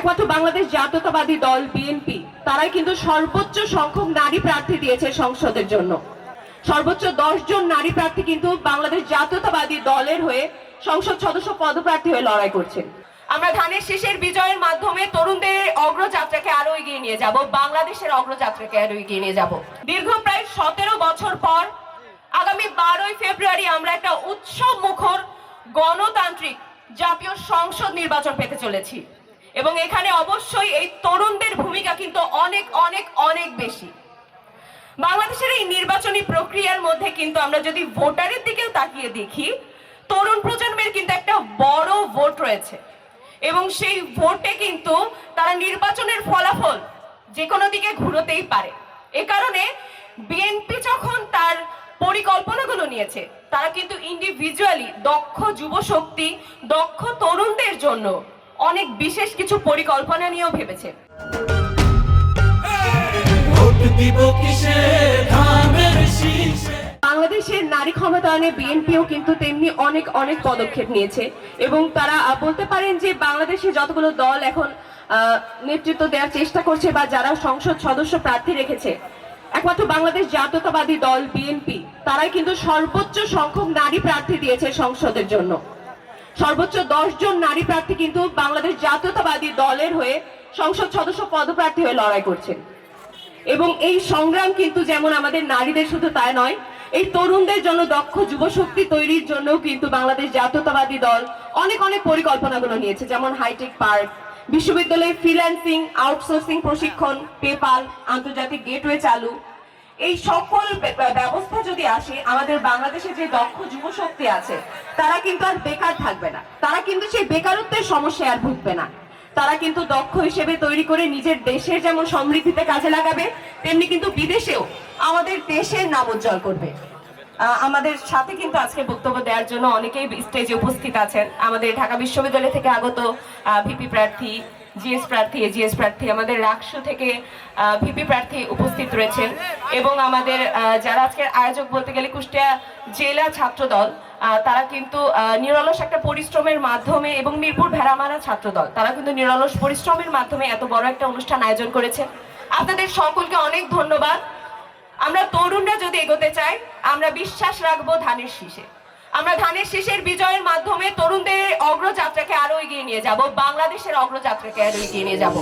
একমাত্র বাংলাদেশ জাতীয়তাবাদী দল বিএনপি তারাই কিন্তু সর্বোচ্চ সংখ্যক নারী প্রার্থী দিয়েছে সংসদের জন্য। সর্বোচ্চ দশ জন নারী প্রার্থী কিন্তু বাংলাদেশ জাতীয়তাবাদী দলের হয়ে সংসদ সদস্য পদপ্রার্থী হয়ে লড়াই করছেন। আমরা ধানের শীষের বিজয়ের মাধ্যমে তরুণদের অগ্রযাত্রাকে আরও এগিয়ে নিয়ে যাব, বাংলাদেশের অগ্রযাত্রাকে আরও এগিয়ে নিয়ে যাব। দীর্ঘ প্রায় সতেরো বছর পর, আগামী বারোই ফেব্রুয়ারি আমরা একটা উৎসব মুখর গণতান্ত্রিক জাতীয় সংসদ নির্বাচন পেতে চলেছি। এবং এখানে অবশ্যই এই তরুণদের ভূমিকা কিন্তু অনেক অনেক অনেক বেশি। বাংলাদেশের এই নির্বাচনী প্রক্রিয়ার মধ্যে কিন্তু আমরা যদি ভোটারের দিকেও তাকিয়ে দেখি, তরুণ প্রজন্মের কিন্তু একটা বড় ভোট রয়েছে। এবং সেই ভোটে কিন্তু তারা নির্বাচনের ফলাফল যে কোনো দিকে ঘুরোতেই পারে। এ কারণে বিএনপি যখন তার পরিকল্পনাগুলো নিয়েছে, তারা কিন্তু ইন্ডিভিজুয়ালি দক্ষ যুব শক্তি দক্ষ তরুণদের জন্য অনেক বিশেষ কিছু পরিকল্পনা নিয়েও ভেবেছে। বাংলাদেশের নারী ক্ষমতায়নে বিএনপিও কিন্তু তেমনি অনেক অনেক পদক্ষেপ নিয়েছে এবং তারা বলতে পারেন যে বাংলাদেশে যতগুলো দল এখন আহ, নেতৃত্ব দেওয়ার চেষ্টা করছে বা যারা সংসদ সদস্য প্রার্থী রেখেছে একমাত্র বাংলাদেশ জাতীয়তাবাদী দল বিএনপি তারাই কিন্তু সর্বোচ্চ সংখ্যক নারী প্রার্থী দিয়েছে সংসদের জন্য। সর্বোচ্চ দশ জন নারী প্রার্থী কিন্তু বাংলাদেশ জাতীয়তাবাদী দলের হয়ে সংসদ সদস্য পদপ্রার্থী হয়ে লড়াই করছেন। এবং এই সংগ্রাম কিন্তু যেমন আমাদের নারীদের শুধু তাই নয়, এই তরুণদের জন্য দক্ষ যুবশক্তি তৈরির জন্যও কিন্তু বাংলাদেশ জাতীয়তাবাদী দল অনেক অনেক পরিকল্পনাগুলো নিয়েছে, যেমন হাইটেক পার্ক বিশ্ববিদ্যালয়ে ফ্রিল্যান্সিং, আউটসোর্সিং প্রশিক্ষণ, পেপাল, আন্তর্জাতিক গেটওয়ে চালু এই সকল ব্যবস্থা যদি আসে, আমাদের বাংলাদেশে যে দক্ষ যুবশক্তি আছে, তারা কিন্তু আর বেকার থাকবে না। তারা কিন্তু সেই বেকারত্বের সমস্যায় আর ভুগবে না। তারা কিন্তু দক্ষ হিসেবে তৈরি করে নিজের দেশের যেমন সমৃদ্ধিতে কাজে লাগাবে, তেমনি কিন্তু বিদেশেও আমাদের দেশের নাম উজ্জ্বল করবে। আমাদের সাথে কিন্তু আজকে বক্তব্য দেওয়ার জন্য অনেকেই স্টেজে উপস্থিত আছেন। আমাদের ঢাকা বিশ্ববিদ্যালয় থেকে আগত ভিপি প্রার্থী জিএস প্রার্থী এজিএস প্রার্থী, আমাদের রাকসু থেকে ভিপি প্রার্থী উপস্থিত রয়েছেন। এবং আমাদের যারা আজকের আয়োজক বলতে গেলে কুষ্টিয়া জেলা ছাত্র দল তারা কিন্তু নিরলস একটা পরিশ্রমের মাধ্যমে এবং মিরপুর ভেড়ামারা ছাত্র দল তারা কিন্তু নিরলস পরিশ্রমের মাধ্যমে এত বড় একটা অনুষ্ঠান আয়োজন করেছে আপনাদের সকলকে অনেক ধন্যবাদ। আমরা তরুণরা যদি এগোতে চাই, আমরা বিশ্বাস রাখব ধানের শীষে। আমরা ধানের শীষের বিজয়ের মাধ্যমে তরুণদের অগ্রযাত্রাকে আরও এগিয়ে নিয়ে যাব। বাংলাদেশের অগ্রযাত্রাকে আরও এগিয়ে নিয়ে যাব।